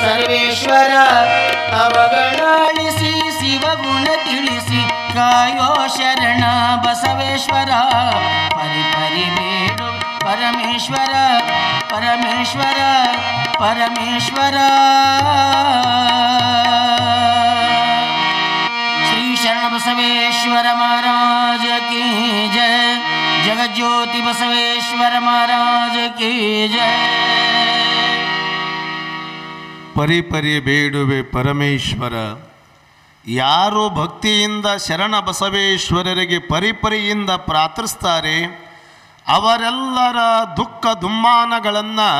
ಸರ್ವೇಶ್ವರ ಅವಗಳಾಳಿಸಿ ಶಿವಗುಣ ತಿಳಿಸಿ ಕಾಯೋ ಶರಣ ಬಸವೇಶ್ವರ. ಪರಿ ಪರಿ ಬೇಡು ಪರಮೇಶ್ವರ ಪರಮೇಶ್ವರ ಪರಮೇಶ್ವರ. ಶ್ರೀ ಶರಣ ಬಸವೇಶ್ವರ ಮಹಾರಾಜ ಕಿ ಜಯ. ಜಗಜ್ಯೋತಿ ಬಸವೇಶ್ವರ ಮಹಾರಾಜ ಕಿ ಜಯ. ಪರಿ ಪರಿ ಬೇಡುವೆ ಪರಮೇಶ್ವರ. ಯಾರು ಭಕ್ತಿಯಿಂದ ಶರಣ ಬಸವೇಶ್ವರರಿಗೆ ಪರಿಪರಿಯಿಂದ ಪ್ರಾರ್ಥಿಸ್ತಾರೆ, ಅವರೆಲ್ಲರ ದುಃಖ ದುಮ್ಮಾನಗಳನ್ನು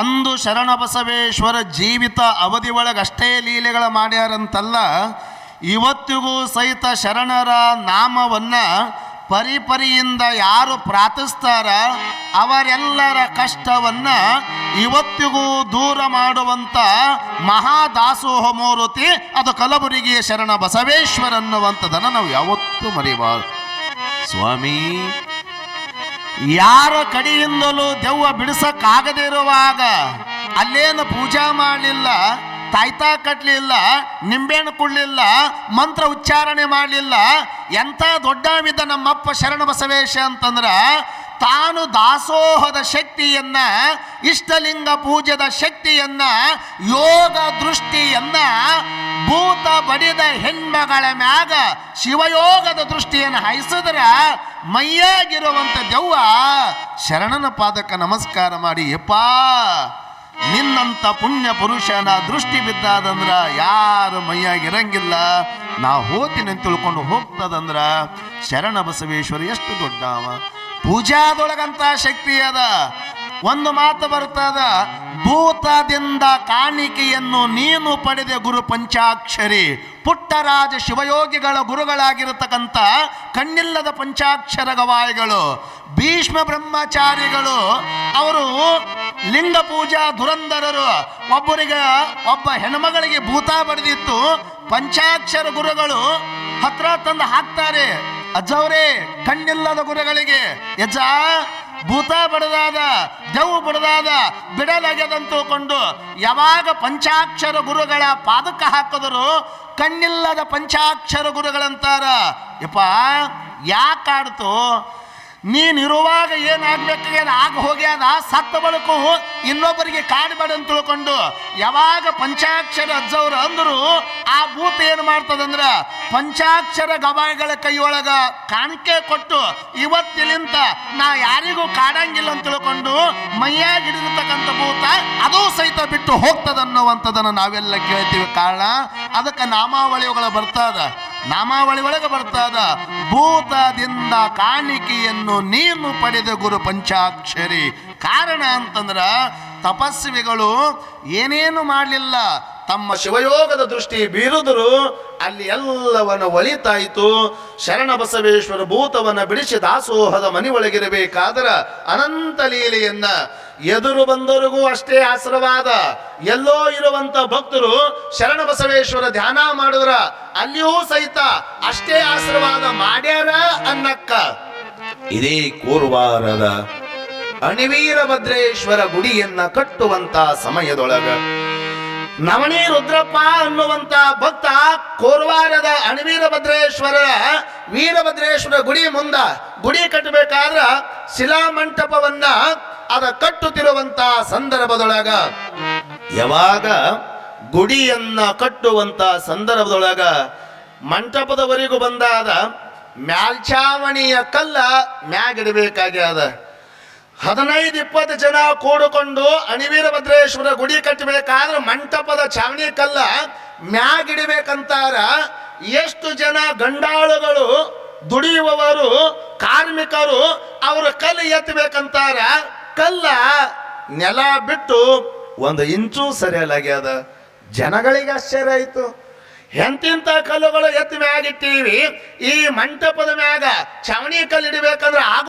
ಅಂದು ಶರಣ ಬಸವೇಶ್ವರ ಜೀವಿತ ಅವಧಿ ಅಷ್ಟೇ ಲೀಲೆಗಳ ಮಾಡ್ಯಾರಂತಲ್ಲ, ಇವತ್ತಿಗೂ ಸಹಿತ ಶರಣರ ನಾಮವನ್ನು ಪರಿಪರಿಯಿಂದ ಯಾರು ಪ್ರಾರ್ಥಿಸ್ತಾರ, ಅವರೆಲ್ಲರ ಕಷ್ಟವನ್ನು ಇವತ್ತಿಗೂ ದೂರ ಮಾಡುವಂಥ ಮಹಾದಾಸೋಹ ಮೂರ್ತಿ ಅದು ಕಲಬುರಗಿಯ ಶರಣ ಬಸವೇಶ್ವರ ಅನ್ನುವಂಥದ್ದನ್ನು ನಾವು ಯಾವತ್ತೂ ಮರಿಬಾರ್ದು. ಸ್ವಾಮಿ, ಯಾರ ಕಡೆಯಿಂದಲೂ ದೆವ್ವ ಬಿಡಿಸಕ್ಕಾಗದಿರುವಾಗ ಅಲ್ಲೇನು ಪೂಜಾ ಮಾಡಲಿಲ್ಲ? ತಾಯ್ತಾ ಕಟ್ಟಲಿಲ್ಲ ನಿಂಬೆಹಣ್ಣು ಕೊಡಲಿಲ್ಲ, ಮಂತ್ರ ಉಚ್ಚಾರಣೆ ಮಾಡಲಿಲ್ಲ, ಎಂಥ ದೊಡ್ಡವಿದ್ದ ನಮ್ಮಪ್ಪ ಶರಣ ಬಸವೇಶ ಅಂತಂದ್ರೆ ತಾನು ದಾಸೋಹದ ಶಕ್ತಿಯನ್ನ, ಇಷ್ಟಲಿಂಗ ಪೂಜೆದ ಶಕ್ತಿಯನ್ನ, ಯೋಗ ದೃಷ್ಟಿಯನ್ನ, ಭೂತ ಬಡಿದ ಹೆಣ್ಮಗಳ ಮ್ಯಾಗ ಶಿವಯೋಗದ ದೃಷ್ಟಿಯನ್ನು ಹಾಯಿಸಿದ್ರ ಮೈಯಾಗಿರುವಂಥ ದೆವ್ವ ಶರಣನ ಪಾದಕ ನಮಸ್ಕಾರ ಮಾಡಿ, ಯಪ್ಪಾ. ನಿನ್ನಂತ ಪುಣ್ಯ ಪುರುಷನ ದೃಷ್ಟಿ ಬಿದ್ದಾದಂದ್ರ ಯಾರು ಮೈಯಾಗಿರಂಗಿಲ್ಲ. ನಾ ಹೋತೀನಿ ತಿಳ್ಕೊಂಡು ಹೋಗ್ತದಂದ್ರ ಶರಣ ಬಸವೇಶ್ವರ ಎಷ್ಟು ದೊಡ್ಡವ. ಪೂಜಾದೊಳಗಂತ ಶಕ್ತಿ ಅದ. ಒಂದು ಮಾತು ಬರ್ತದ, ಭೂತದಿಂದ ಕಾಣಿಕೆಯನ್ನು ನೀನು ಪಡೆದ ಗುರು ಪಂಚಾಕ್ಷರಿ. ಪುಟ್ಟರಾಜ ಶಿವಯೋಗಿಗಳ ಗುರುಗಳಾಗಿರತಕ್ಕಂಥ ಕಣ್ಣಿಲ್ಲದ ಪಂಚಾಕ್ಷರ ಗವಾಯಿಗಳು, ಭೀಷ್ಮ ಬ್ರಹ್ಮಚಾರಿಗಳು, ಅವರು ಲಿಂಗ ಪೂಜಾ ಧುರಂಧರರು ಒಬ್ಬರಿಗೆ, ಒಬ್ಬ ಹೆಣ್ಮಗಳಿಗೆ ಭೂತ ಬಡಿದಿತ್ತು ಪಂಚಾಕ್ಷರ ಗುರುಗಳು ಹತ್ರ ತಂದು ಹಾಕ್ತಾರೆ. ಅಜ್ಜವ್ರೆ ಕಣ್ಣಿಲ್ಲದ ಗುರುಗಳಿಗೆ ಯಜ್ಜ ಭೂತ ಬಡದಾದ ದೆವು ಬಡದಾದ, ಬಿಡಲಾಗ್ಯದಂತ ತಿಳ್ಕೊಂಡು ಯಾವಾಗ ಪಂಚಾಕ್ಷರ ಗುರುಗಳ ಪಾದಕ್ಕೆ ಹಾಕಿದ್ರು, ಕಣ್ಣಿಲ್ಲದ ಪಂಚಾಕ್ಷರ ಗುರುಗಳಂತಾರ. ಯಪ್ಪ ಯಾಕಾಡ್ತು ನೀನಿರುವಾಗ ಏನಾಗ್ಬೇಕಾಗ್ಯದ ಆಗ ಹೋಗ್ಯಾದ ಸತ್ತ ಬಳಕು ಇನ್ನೊಬ್ಬರಿಗೆ ಕಾಡಬೇಡ ಅಂತ ತಿಳ್ಕೊಂಡು ಯಾವಾಗ ಪಂಚಾಕ್ಷರ ಅಜ್ಜವ್ರು ಅಂದರು, ಆ ಭೂತ ಏನು ಮಾಡ್ತದಂದ್ರ ಪಂಚಾಕ್ಷರ ಗವಾಯಿಗಳ ಕೈಯೊಳಗ ಕಾಣಿಕೆ ಕೊಟ್ಟು ಇವತ್ತಿಲಿಂತ ನಾ ಯಾರಿಗೂ ಕಾಡಂಗಿಲ್ಲ ಅಂತ ತಿಳ್ಕೊಂಡು ಮೈಯಾಗ ಹಿಡಿದಿರ್ತಕ್ಕಂಥ ಭೂತ ಅದು ಸಹಿತ ಬಿಟ್ಟು ಹೋಗ್ತದನ್ನುವಂಥದ್ದನ್ನು ನಾವೆಲ್ಲ ಕೇಳ್ತೀವಿ. ಕಾರಣ ಅದಕ್ಕೆ ನಾಮಾವಳಿಗಳು ಬರ್ತದ ನಾಮಾವಳಿ ಒಳಗೆ ಬರ್ತದ ಭೂತದಿಂದ ಕಾಣಿಕೆಯನ್ನು ನೀನು ಪಡೆದ ಗುರು ಪಂಚಾಕ್ಷರಿ. ಕಾರಣ ಅಂತಂದ್ರ ತಪಸ್ವಿಗಳು ಏನೇನು ಮಾಡಲಿಲ್ಲ? ತಮ್ಮ ಶಿವಯೋಗದ ದೃಷ್ಟಿ ಬೀರುದರು, ಅಲ್ಲಿ ಎಲ್ಲವನ್ನ ಒಳಿತಾಯಿತು ಶರಣ ಬಸವೇಶ್ವರ ಭೂತವನ್ನ ಬಿಡಿಸಿ ದಾಸೋಹದ ಮನೆ ಒಳಗಿರಬೇಕಾದರ ಅನಂತ ಲೀಲೆಯನ್ನ ಎದುರು ಬಂದವರಿಗೂ ಅಷ್ಟೇ ಆಶ್ರವಾದ ಎಲ್ಲೋ ಇರುವಂತ ಭಕ್ತರು ಶರಣ ಬಸವೇಶ್ವರ ಧ್ಯಾನ ಮಾಡಿದ್ರ, ಅಲ್ಲಿಯೂ ಸಹಿತ ಅಷ್ಟೇ ಆಶೀರ್ವಾದ ಮಾಡ್ಯಾರ ಅನ್ನಕ್ಕ. ಇದೇ ಕೋರ್ವಾರದ ಅಣಿವೀರ ಭದ್ರೇಶ್ವರ ಗುಡಿಯನ್ನ ಕಟ್ಟುವಂತ ಸಮಯದೊಳಗ. ನವಣಿ ರುದ್ರಪ್ಪ ಅನ್ನುವಂತ ಭಕ್ತ ಕೋರ್ವಾರದ ಅಣಿವೀರ ಭದ್ರೇಶ್ವರರ ವೀರಭದ್ರೇಶ್ವರ ಗುಡಿ ಮುಂದ ಗುಡಿ ಕಟ್ಟಬೇಕಾದ್ರ ಶಿಲಾಮಂಟಪವನ್ನ ಅದ ಕಟ್ಟುತ್ತಿರುವಂತ ಸಂದರ್ಭದೊಳಗ ಯಾವಾಗ ಗುಡಿಯನ್ನ ಕಟ್ಟುವಂತ ಸಂದರ್ಭದೊಳಗ ಮಂಟಪದವರೆಗೂ ಬಂದಾದ ಮ್ಯಾಲ್ಚಾವಣಿಯ ಕಲ್ಲ ಮ್ಯಾಗಿಡಬೇಕಾಗ್ಯದ. ಹದಿನೈದು, ಇಪ್ಪತ್ತು ಜನ ಕೂಡಿಕೊಂಡು ಅಣಿವೀರ ಭದ್ರೇಶ್ವರ ಗುಡಿ ಕಟ್ಟಬೇಕಾದ್ರೆ ಮಂಟಪದ ಚಾವಣಿ ಕಲ್ಲ ಮ್ಯಾಗಿಡಬೇಕಂತಾರ ಎಷ್ಟು ಜನ ಗಂಡಾಳುಗಳು ದುಡಿಯುವವರು, ಕಾರ್ಮಿಕರು ಅವರ ಕಲ್ಲು ಎತ್ತಬೇಕಂತಾರ ಕಲ್ಲ ನೆಲ ಬಿಟ್ಟು ಒಂದು ಇಂಚು ಸರಿಯಲಾಗ್ಯದ. ಜನಗಳಿಗೆ ಆಶ್ಚರ್ಯ ಆಯಿತು. ಎಂತಿಂತ ಕಲ್ಲುಗಳು ಎತ್ತಿ ಮ್ಯಾಗಿಟ್ಟಿವಿ ಈ ಮಂಟಪದ ಮ್ಯಾಗ ಚಾವಣಿ ಕಲ್ಲು ಇಡಬೇಕಂದ್ರೆ ಆಗ